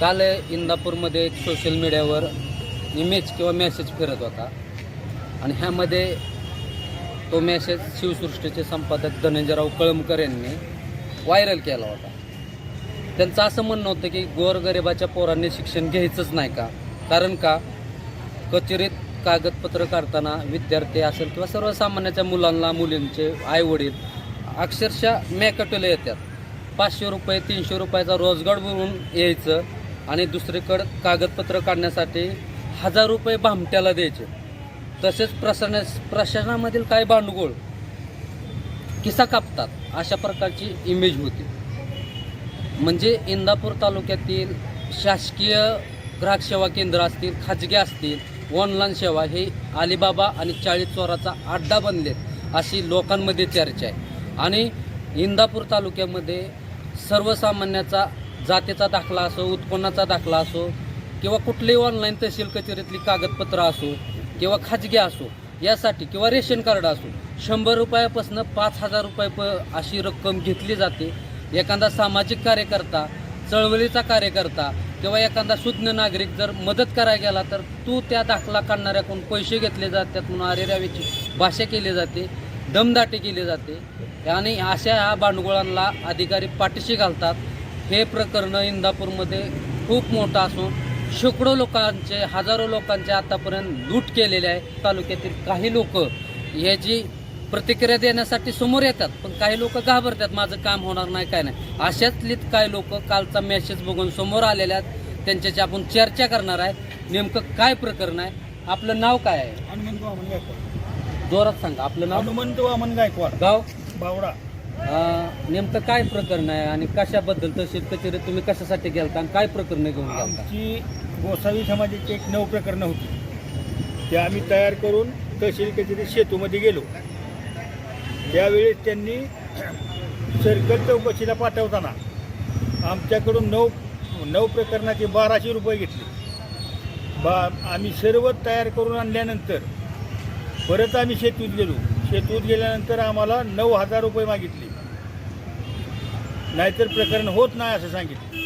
काल इंदापूरमध्ये एक सोशल मीडियावर इमेज किंवा मेसेज फिरत होता. आणि ह्यामध्ये तो मेसेज शिवसृष्टीचे संपादक धनंजयराव कळमकर यांनी व्हायरल केला होता. त्यांचं असं म्हणणं होतं की गोरगरिबाच्या पोरांनी शिक्षण घ्यायचंच नाही का? कारण का? कचेरीत कागदपत्र काढताना विद्यार्थी असेल किंवा सर्वसामान्याच्या मुलांना मुलींचे आईवडील अक्षरशः मेकटले येतात. पाचशे रुपये तीनशे रुपयाचा रोजगार म्हणून यायचं. आणि दुसरीकडं कागदपत्र काढण्यासाठी हजार रुपये भामट्याला द्यायचे. तसेच प्रशासना प्रशासनामधील काही भांडगोळ? किसा कापतात अशा प्रकारची इमेज होती. म्हणजे इंदापूर तालुक्यातील शासकीय ग्राहक सेवा केंद्र असतील खाजगी असतील ऑनलाईन सेवा हे अलिबाबा आणि चाळीस चोराचा अड्डा बनलेत अशी लोकांमध्ये चर्चा आहे. आणि इंदापूर तालुक्यामध्ये सर्वसामान्याचा जातीचा दाखला असो उत्पन्नाचा दाखला असो किंवा कुठलेही ऑनलाईन तहसील कचेरीतली कागदपत्र असो किंवा खाजगी असो यासाठी किंवा रेशन कार्ड असो शंभर रुपयापासून पाच हजार रुपये प अशी रक्कम घेतली जाते. एखादा सामाजिक कार्यकर्ता चळवळीचा कार्यकर्ता किंवा एखादा शुद्ध नागरिक जर मदत करायला गेला तर तू त्या दाखला काढणाऱ्याकडून पैसे घेतले जातात म्हणून अरेरावीची भाषा केली जाते दमदाटी केली जाते. आणि अशा ह्या भांडगोळांना अधिकारी पाठीशी घालतात. हे प्रकरण इंदापूरमध्ये खूप मोठं असून शेकडो लोकांचे हजारो लोकांचे आतापर्यंत लूट केलेले आहे. तालुक्यातील काही लोक याची प्रतिक्रिया देण्यासाठी समोर येतात पण काही लोक घाबरतात माझं काम होणार नाही काय नाही. अशातलीच काही लोक कालचा मेसेज बघून समोर आलेल्या आहेत. त्यांच्याशी आपण चर्चा करणार आहे. नेमकं काय प्रकरण आहे? आपलं नाव काय आहे? हनुमंत वामन गायकवाड. जोरात सांगा. आपलं नाव? हनुमंत वामन गायकवाड. गाव? बावडा. नेमकं काय प्रकरण आहे आणि कशाबद्दल तहसील कचेरीत तुम्ही कशासाठी गेलता आणि काय प्रकरण घेऊन गेलता? आमची गोसावी समाजाची एक नऊ प्रकरणं होती. ते आम्ही तयार करून तहसील कचेरी सेतूमध्ये गेलो. त्यावेळेस त्यांनी सर्कल चौकशीला पाठवताना आमच्याकडून नऊ नऊ प्रकरणाचे बाराशे रुपये घेतले. बा आम्ही सर्व तयार करून आणल्यानंतर परत आम्ही शेतूत गेलो. शेतूत गेल्यानंतर आम्हाला नऊ हजार रुपये मागितले. नाहीतर प्रकरण होत नाही असं सांगितलं.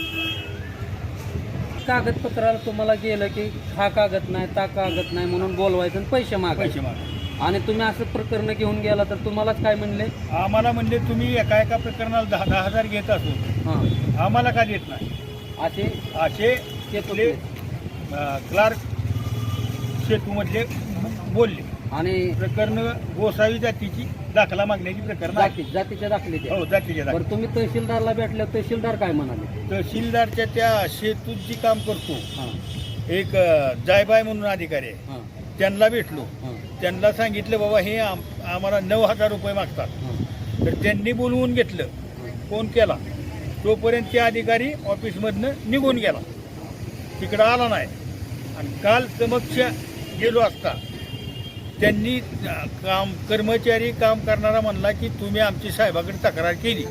कागदपत्राला तुम्हाला गेलं की हा कागद नाही ता कागद नाही म्हणून बोलवायचं आणि पैसे पैसे मागायचे. मागा आणि तुम्ही असं प्रकरण घेऊन गेला तर तुम्हालाच काय म्हणले? आम्हाला म्हणजे तुम्ही एका एका प्रकरणाला दहा दहा हजार घेत असो. हां. आम्हाला का देत नाही? असे असे ते क्लार्क सेतूमधले बोलले. आणि प्रकरण गोसावी जातीची दाखला मागण्याची प्रकरण जाती जातीच्या दाखले ते हो जातीच्या दाखला बरं तुम्ही तहसीलदारला भेटले तहसीलदार काय म्हणाले? तहसीलदारच्या त्या शेतूत जी काम करतो हां. एक अ, जायबाय म्हणून अधिकारी आहे. हां. त्यांना भेटलो. हां. त्यांना सांगितलं बाबा हे आम- आम्हाला नऊ हजार रुपये मागतात. हां. तर त्यांनी बोलवून घेतलं. फोन केला? तोपर्यंत ते अधिकारी ऑफिसमधनं निघून गेला. तिकडं आला नाही. आणि काल समक्ष गेलो असता. त्यांनी काम कर्मचारी काम करणारा म्हणला की तुम्ही आमची साहेबाकडे तक्रार केली.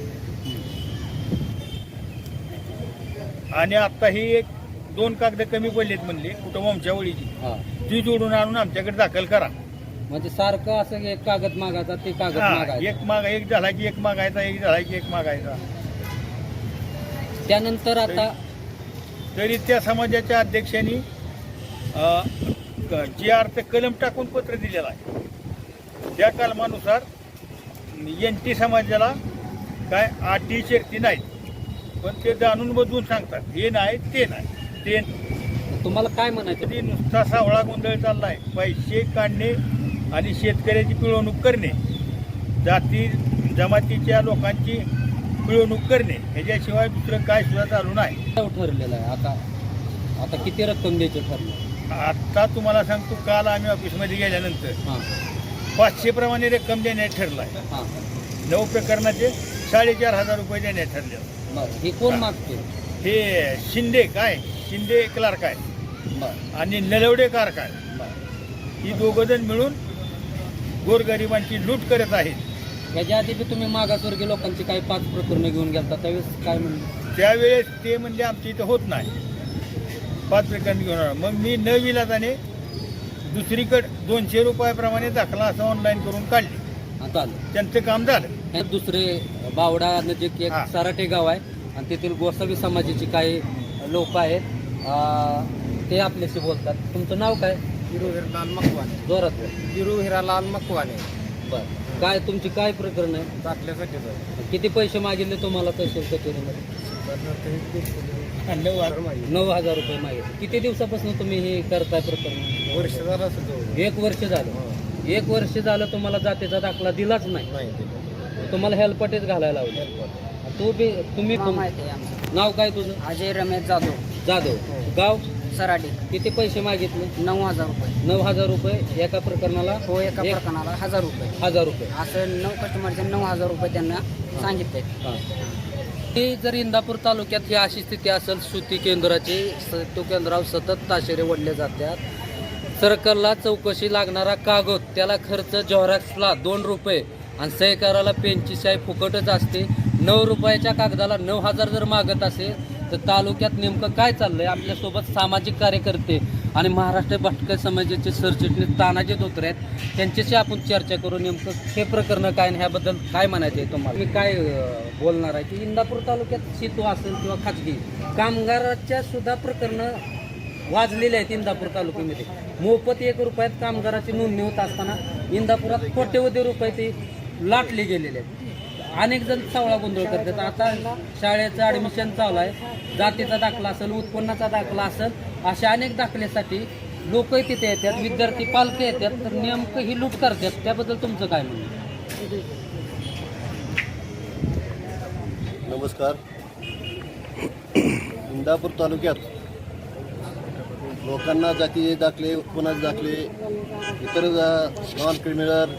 आणि आता ही एक दोन कागद कमी पडलेत म्हणले कुठं वंशावळीची. हां. ती जोडून आणून आमच्याकडे दाखल करा. म्हणजे सारखं असं एक कागद मागायचा ते कागद हा, मागायचा. एक माग एक झाला की एक मागायचा एक झाला की एक मागायचा. त्यानंतर आता तरी त्या समाजाच्या अध्यक्षांनी जी अर्थ कलम टाकून पत्र दिलेलं आहे. त्या कलमानुसार एन टी समाजाला काय अटी शर्ती नाहीत. पण ते जाणून बदलून सांगतात हे नाही ते नाही ते तुम्हाला काय म्हणायचं? कधी नुसता सावळा गोंधळ चाललाय. पैसे काढणे आणि शेतकऱ्याची पिळवणूक करणे. जाती जमातीच्या लोकांची पिळवणूक करणे. ह्याच्याशिवाय दुसरं काय सुद्धा चालू नाही. ठरलेलं आहे. आता आता किती रक्कम द्यायची ठरलं? आता तुम्हाला सांगतो काल आम्ही ऑफिसमध्ये गेल्यानंतर पाचशे प्रमाणे रक्कम देण्यात ठरलं नऊ प्रकरणाचे साडेचार हजार रुपये देण्यात ठरले. हे कोण मागते हे शिंदे काय? शिंदे क्लार्क आहे. आणि नलवडे कारक आहे. ही दोघं जण मिळून गोरगरिबांची लूट करत आहेत. याच्या आधी बी तुम्ही मागासवर्गीय लोकांची काही पाच प्रकरणं घेऊन गेलता त्यावेळेस काय म्हणले? त्यावेळेस ते म्हणजे आमच्या इथं होत नाही. पाच प्रकरण घेऊन आलो. मग मी न विलाताने दुसरीकडे दोनशे रुपयाप्रमाणे दाखला असं ऑनलाईन करून काढली. हां चालेल त्यांचं काम झालं. हे दुसरे बावडा नजीक एक हां. सराटे गाव आहे. आणि तेथील गोसावी समाजाची काही लोक आहेत. अं, ते आपल्याशी बोलतात. तुमचं नाव काय? हिरो हिरालाल मकवाने. जोरात बोल. हिरो हिरालाल मकवाने. बरं. काय तुमची काय प्रकरण आहे? दाखल्यासाठी किती पैसे मागितले तुम्हाला तहसील कचेरीमध्ये? नऊ हजार. नऊ हजार रुपये मागितले किती दिवसापासून तुम्ही हे करताय प्रकरण? वर्ष झालं असं एक वर्ष झालं. एक वर्ष झालं तुम्हाला जातीचा दाखला दिलाच नाही. तुम्हाला हेल्पटेच घालायला लावले. तू बी तुम्ही नाव माहिती आहे आमचं. नाव काय तुझं? अजय रमेश जाधव. जाधव. गाव? सराडी. किती पैसे मागितले? नऊ हजार रुपये. नऊ हजार रुपये एका प्रकरणाला? हो एका एक प्रकरणाला हजार रुपये. हजार रुपये. असं नऊ कस्टमरचे नऊ हजार रुपये त्यांना सांगितले. हा. हे जर इंदापूर तालुक्यात ही अशी स्थिती असेल सुती केंद्राची तो केंद्रावर सतत ताशेरे ओढले जातात. सर्कलला चौकशी लागणारा कागद त्याला खर्च जॉरॅक्सला दोन रुपये आणि सहकाराला पेनची शाई फुकटच असते. नऊ रुपयाच्या कागदाला नऊ हजार जर मागत असेल तर तालुक्यात नेमकं काय चाललंय? आपल्यासोबत सामाजिक कार्यकर्ते आणि महाराष्ट्र भटक्या समाजाचे सरचिटणीस तानाजी धोत्रे आहेत त्यांच्याशी आपण चर्चा करू नेमकं हे प्रकरण काय आणि ह्याबद्दल काय म्हणायचं आहे तुम्हाला? मी काय बोलणार आहे की इंदापूर तालुक्यात सेतू असेल किंवा खाजगी कामगाराच्या सुद्धा प्रकरणं वाजलेले आहेत इंदापूर तालुक्यामध्ये. मोफत एक रुपयात कामगाराची नोंदणी होत असताना इंदापुरात कोट्यवधी रुपये ते लाटले गेलेले आहेत. अनेक जण सावळा गोंधळ करतात. आता शाळेचं ॲडमिशन चालू आहे जातीचा दाखला असेल उत्पन्नाचा दाखला असेल अशा अनेक दाखल्यासाठी लोकही तिथे येतात विद्यार्थी पालके येतात तर नेमकं ही लूट करतात. त्याबद्दल तुमचं काय म्हणणं नमस्कार. इंदापूर तालुक्यात लोकांना जातीचे दाखले उत्पन्नाचे दाखले इतर नॉन क्रिमिनल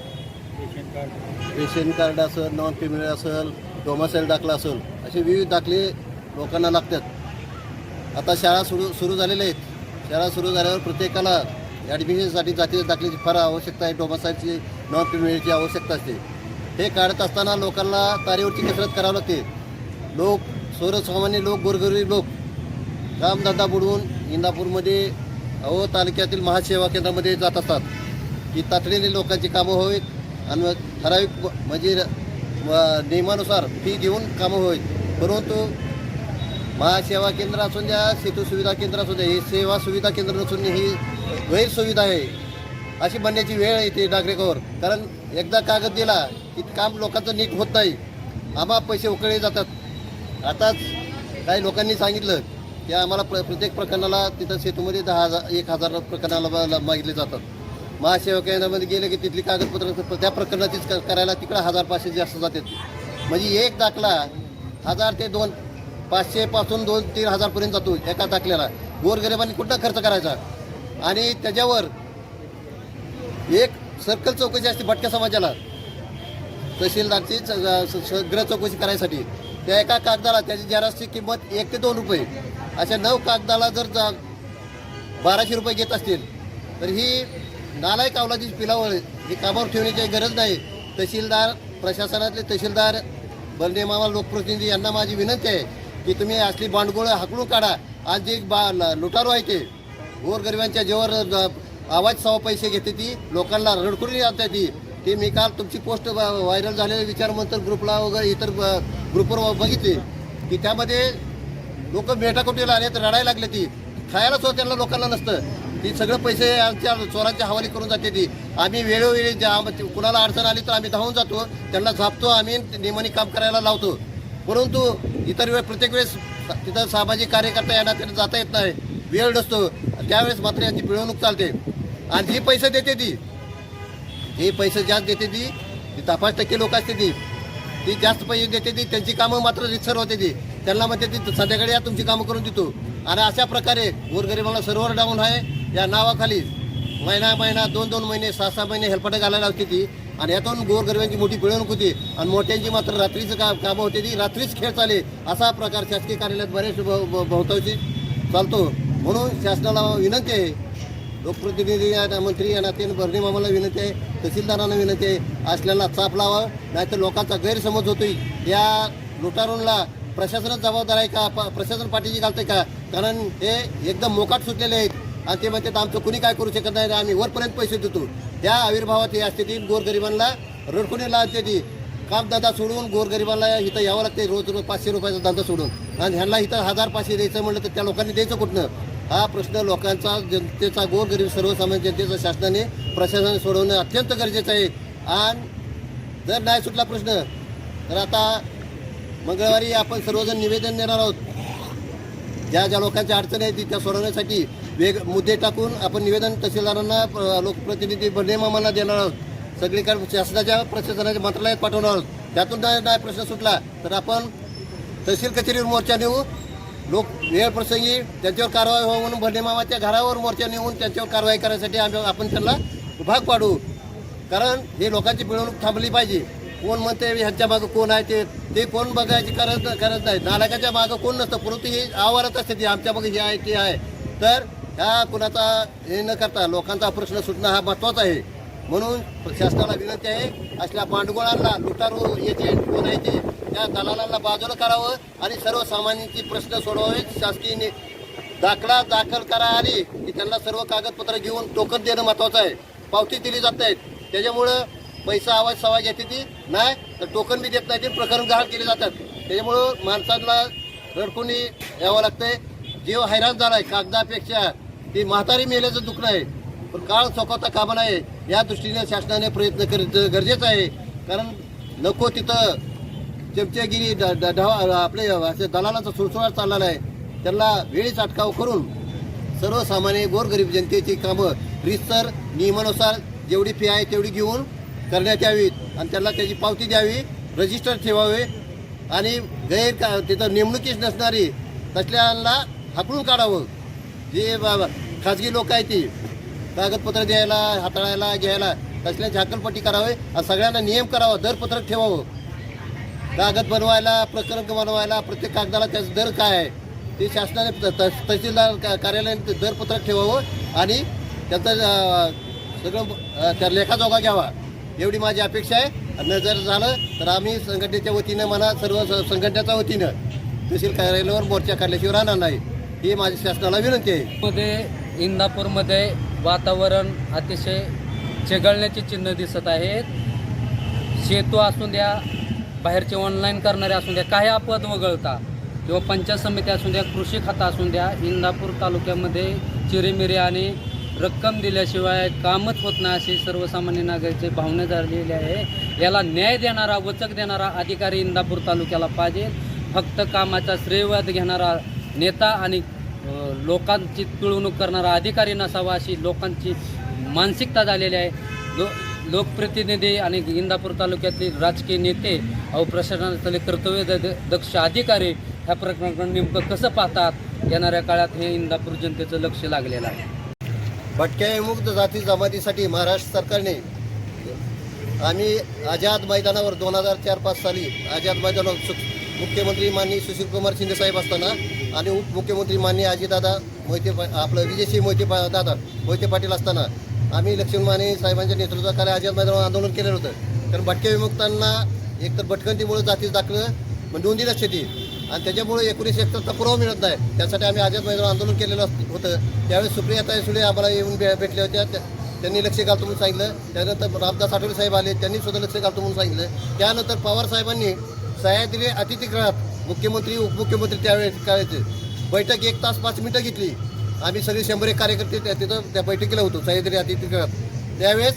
रेशन कार्ड असेल नॉन क्रिमिनल असेल डोमासाईल दाखला असेल असे विविध दाखले लोकांना लागतात. आता शाळा सुरू सुरू झालेल्या आहेत. शाळा सुरू झाल्यावर प्रत्येकाला ॲडमिशनसाठी जातीच्या दाखल्याची फार आवश्यकता आहे डोमासाईलची नॉन क्रिमिनलची आवश्यकता असते. हे काढत असताना लोकांना तारेवरची कसरत करावं लागते. लोक सर्वसामान्य लोक गोरगरीब लोक कामधंदा बुडवून इंदापूरमध्ये अहो तालुक्यातील महासेवा केंद्रामध्ये जात असतात. की तातडीने लोकांची कामं होईत आणि ठराविक म्हणजे नियमानुसार फी घेऊन कामं होईल. परंतु महासेवा केंद्र असून द्या सेतू सुविधा केंद्र असून द्या ही सेवा सुविधा केंद्र नसून ही गैरसुविधा आहे. अशी म्हणण्याची वेळ येते नागरिकावर. कारण एकदा कागद दिला की काम लोकांचं नीट होत नाही. आम्हा पैसे उकळले जातात. आताच काही लोकांनी सांगितलं की आम्हाला प्र प्रत्येक प्रकरणाला तिथं सेतूमध्ये दहा हजार एक हजार प्रकरणाला मागितले जातात. महासेवा केंद्रामध्ये गेलं की तिथली कागदपत्र त्या प्रकरणाचीच क- करायला तिकडं हजार पाचशे जास्त जातात म्हणजे एक दाखला हजार ते दोन पाचशेपासून दोन तीन हजारपर्यंत जातो एका दाखल्याला. गोरगरिबांनी कुठं खर्च करायचा? आणि त्याच्यावर एक सर्कल चौकशी असते भटक्या समाजाला. तहसीलदारची स- सगळं चौकशी करायसाठी. त्या एका कागदाला त्याची जरासची किंमत एक ते दोन रुपये. अशा नऊ कागदाला जर जा बाराशे रुपये घेत असतील तर ही नालायक अवलादी पिलावळ ही कामावर ठेवण्याची गरज नाही. तहसीलदार प्रशासनातले तहसीलदार बलदेव मामा लोकप्रतिनिधी यांना माझी विनंती आहे की तुम्ही असली बांडगोळं हाकलून काढा. आज जे बा ल- लुटारू आहे ते. गोरगरिबांच्या जेव्हा आवाज सवा पैसे घेते ती. लोकांना रडकुरी आणते ती. ती मी काल तुमची पोस्ट व्हायरल झालेल्या विचारमंतर ग्रुपला वगैरे इतर ग्रुपवर बघितली. की त्यामध्ये लोक मेटाकोटीला आले तर रडायला लागले ती. खायलाच हो त्यांना लोकांना नसतं. ती सगळं पैसे आमच्या चोरांच्या हवाली करून जाते ती. आम्ही वेळोवेळी ज्या कुणाला अडचण आली तर आम्ही धावून जातो. त्यांना झापतो आम्ही नियमाने काम करायला लावतो. परंतु इतर वेळ प्रत्येक वेळेस तिथं सामाजिक कार्यकर्ता यांना त्यांना जाता येत नाही. वेळ नसतो. त्यावेळेस मात्र यांची पिळवणूक चालते. आणि जी पैसे देते ती जे पैसे जास्त देते ती ती दहा पाच टक्के लोक असते ती. ती जास्त पैसे देते ती त्यांची कामं मात्र रितसर होते ती. त्यांना म्हणते ती संध्याकाळी या तुमची कामं करून देतो. आणि अशा प्रकारे गोरगरिबाला सर्वर डाऊन आहे. या नावाखाली महिना महिना दोन दोन महिने सहा सहा महिने हेल्पट घालायला होती ती. आणि यातून गोरगरिबांची मोठी पिळवणूक होती. आणि मोठ्यांची मात्र रात्रीचं का कामं होते ती. रात्रीच खेळ चाले असा प्रकार शासकीय कार्यालयात बरेच बहुतांशी चालतो. म्हणून शासनाला विनंती आहे. लोकप्रतिनिधी या मंत्री या नात्याने भरणे मामाला विनंती आहे. तहसीलदारांना विनंती आहे. असल्याला चाप लावा. नाहीतर लोकांचा गैरसमज होतोय. या लुटारूंना प्रशासनच जबाबदार आहे का? प- प्रशासन पाठीची घालते का? कारण हे एकदम मोकाट सुटलेले आहेत. आणि ते म्हणतात आमचं कुणी काय करू शकत नाही आम्ही वरपर्यंत पैसे देतो. त्या आविर्भावात हे असते ती गोरगरिबांना रडकुणी असते ती कामधंदा सोडून गोरगरिबाला इथं यावं लागते रोज रोज पाचशे रुपयाचा धंदा सोडून. आणि ह्यांना इथं हजार पाचशे द्यायचं म्हणलं तर त्या लोकांनी द्यायचं कुठनं? हा प्रश्न लोकांचा जनतेचा गोरगरीब सर्वसामान्य जनतेचा शासनाने प्रशासनाने सोडवणं अत्यंत गरजेचं आहे. आणि जर नाही सुटला प्रश्न तर आता मंगळवारी आपण सर्वजण निवेदन देणार आहोत. ज्या ज्या लोकांच्या अडचणी आहेत त्या सोडवण्यासाठी वेग मुद्दे टाकून आपण निवेदन तहसीलदारांना लोकप्रतिनिधी बंडे देणार आहोत. सगळीकडे शासनाच्या प्रशासनाच्या मंत्रालयात पाठवणार आहोत. त्यातून नाही नाही प्रश्न सुटला तर आपण तहसील कचेरीवर मोर्चा नेऊ. लोक वेळ प्रसंगी त्यांच्यावर कारवाई व्हावं म्हणून बंडे घरावर मोर्चा नेऊन त्यांच्यावर कारवाई करण्यासाठी आम्ही आपण त्यांना भाग पाडू. कारण हे लोकांची मिळवणूक थांबली पाहिजे. कोण म्हणते ह्यांच्या मागं कोण आहे ते ते कोण बघायची गरज गरज नाही. नालायकाच्या मागं कोण नसतं परंतु हे आवारात असते ते आमच्या मागं हे आहे ते आहे. तर ह्या कुणाचा हे न करता लोकांचा प्रश्न सुटणं हा महत्त्वाचा आहे. म्हणून शासनाला विनंती आहे असल्या भांडगोळांना लुटारू याचे कोण आहे ते त्या दलालांना बाजूला करावं आणि सर्वसामान्यांची प्रश्न सोडवावे. शासकीय दाखला दाखल करा आली की त्यांना सर्व कागदपत्र घेऊन टोकन देणं महत्वाचं आहे. पावती दिली जात आहेत त्याच्यामुळं पैसा आवाज सवाज येते ती नाही तर टोकन बी देत नाही ते प्रकरण गहाळ केले जातात. त्याच्यामुळं माणसांना रडकुनी यावं लागतंय. जीव हैराण झाला आहे कागदापेक्षा. ती म्हातारी मेल्याचं दुखणं आहे. पण काळ चोकवता कामा नाही या दृष्टीने शासनाने प्रयत्न कर गरजेचं आहे. कारण नको तिथं चमचेगिरी आपले असे दलालाचा सुळसुळाट चाललेला आहे. त्यांना वेळीच अटकाव करून सर्वसामान्य गोरगरीब जनतेची कामं रिस्तर नियमानुसार जेवढी फी आहे तेवढी घेऊन करण्यात यावीत आणि त्यांना त्याची पावती द्यावी रजिस्टर ठेवावे आणि गैर का तिथं नेमणुकीच नसणारी तसल्याला हाकलून काढावं. जे बा- खाजगी लोक आहेत ती. कागदपत्र द्यायला हाताळायला घ्यायला. तसल्या झाकलपट्टी करावी आणि सगळ्यांना नियम करावा दरपत्रक ठेवावं. कागद बनवायला प्रकरण बनवायला प्रत्येक कागदाला त्याचा दर काय आहे? ते शासनाने त- त- तहसीलदार का- कार्यालयाने ते दरपत्रक ठेवावं आणि त्यांचं सगळं त्या लेखाजोगा घ्यावा. एवढी माझी अपेक्षा आहे. आणि जर झालं तर आम्ही संघटनेच्या वतीनं म्हणा सर्व संघटनेच्या वतीनं तहसील कार्यालयावर मोर्चा काढल्याशिवाय राहणार नाही. ही माझी शासनाला विनंती आहे. मध्ये इंदापूरमध्ये वातावरण अतिशय चेगळण्याची चिन्ह दिसत आहेत. सेतू असू द्या बाहेरचे ऑनलाईन करणारे असू द्या काही अपवाद वगळता किंवा पंचायत समिती असू द्या कृषी खाता असू द्या इंदापूर तालुक्यामध्ये चिरीमिरी आणि रक्कम दिल्याशिवाय कामच होत नाही अशी सर्वसामान्य नागरिकची भावना झालेली आहे. याला न्याय देणारा वचक देणारा अधिकारी इंदापूर तालुक्याला पाहिजे. फक्त कामाचा श्रेयवाद घेणारा नेता आणि लोकांची पिळवणूक करणारा अधिकारी नसावा अशी लोकांची मानसिकता झालेली आहे. लो लोकप्रतिनिधी आणि इंदापूर तालुक्यातले राजकीय नेते अहो प्रशासनातले कर्तव्य द- दक्ष अधिकारी ह्या प्रकरणाकडे नेमकं कसं पाहतात? येणाऱ्या काळात हे इंदापूर जनतेचं लक्ष लागलेलं आहे. भटक्या विमुक्त जाती जमातीसाठी महाराष्ट्र सरकारने आम्ही आझाद मैदानावर दोन हजार चार पाच साली आझाद मैदानावर मुख्यमंत्री माननीय सुशीलकुमार शिंदे साहेब असताना आणि उपमुख्यमंत्री माननीय अजितदादा मोहिते आपलं विजयसिंह मोहिते दादा मोहिते पाटील असताना आम्ही लक्ष्मण माने साहेबांच्या नेतृत्वाखाली आझाद मैदानावर आंदोलन केलेलं होतं. कारण भटक्या विमुक्तांना एकतर भटकंतीमुळे जातीच दाखलं मग नोंदी नसते ती आणि त्याच्यामुळे एकोणीसशे एकसष्टचा पुरावा मिळत नाही. त्यासाठी आम्ही आझाद मैदान आंदोलन केलेलं होतं. त्यावेळेस सुप्रियाताई सुळे आम्हाला येऊन भे- भेटल्या होत्या. त्यांनी लक्ष घालतो म्हणून सांगितलं. त्यानंतर रामदास आठवले साहेब आले. त्यांनी सुद्धा लक्ष घालतो म्हणून सांगितलं. त्यानंतर पवार साहेबांनी सह्याद्री अतिथीगृहात मुख्यमंत्री उपमुख्यमंत्री त्यावेळेस करायचे बैठक एक तास पाच मिनिटं घेतली. आम्ही सगळे शंभर एक कार्यकर्ते त्या- तिथं त्या बैठकीला होतो सह्याद्री अतिथीगृहात. त्यावेळेस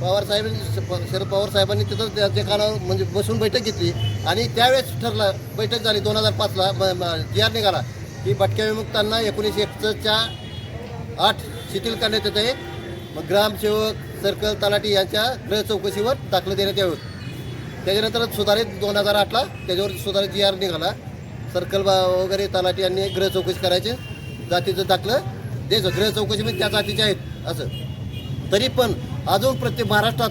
पवारसाहेबांनी शरद पवार साहेबांनी तिथं त्या कानावर म्हणजे बसून बैठक घेतली आणि त्यावेळेस ठरला बैठक झाली दोन हजार पाचला जी आर निघाला. की भटक्या विमुक्तांना एकोणीसशे एकसष्टच्या आठ शिथिल करण्यात येत आहे. मग ग्रामसेवक सर्कल तलाठी यांच्या ग्रह चौकशीवर दाखलं देण्यात यावं. त्याच्यानंतर सुधारित दोन हजार आठला त्याच्यावर सुधारित जी आर निघाला. सर्कल वगैरे तलाठी यांनी गृह चौकशी करायचे. जातीचं दाखलं. द्यायचं गृह चौकशी म्हणजे त्या जातीचे आहेत. असं. तरी पण अजून प्रत्येक महाराष्ट्रात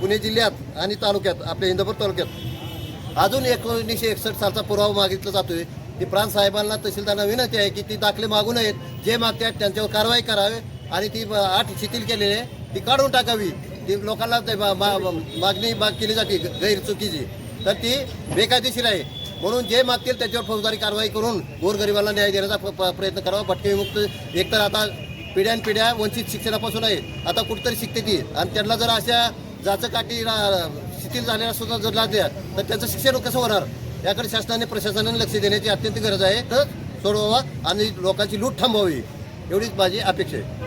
पुणे जिल्ह्यात आणि तालुक्यात आपल्या इंदापूर तालुक्यात अजून एकोणीसशे एकसष्ट सालचा पुरावा मागितला जातोय. ती प्रांत साहेबांना तहसीलदारांना विनंती आहे की ती दाखले मागू नयेत. जे मागतात त्यांच्यावर कारवाई करावी. आणि ती आठ शिथिल केलेली आहे. ती काढून टाकावी. ती लोकांना ते मा- मा- मागणी माग केली जाते गैर चुकीची. तर ती बेकायदेशीर आहे. म्हणून जे मागतील त्याच्यावर फौजदारी कारवाई करून गोरगरिबांना न्याय देण्याचा प- प्रयत्न करावा. भटकेविमुक्त एकतर आता पिढ्यानपिढ्या वंचित शिक्षणापासून आहे. आता कुठंतरी शिकते ती. आणि त्यांना जर अशा जाचकाठी शिथिल वकील झालेल्या सुद्धा जर लागल्या तर त्यांचं शिक्षण कसं होणार? याकडे शासनाने प्रशासनाने लक्ष देण्याची अत्यंत गरज आहे. तर सोडवावा आणि लोकांची लूट थांबवावी. एवढीच माझी अपेक्षा आहे.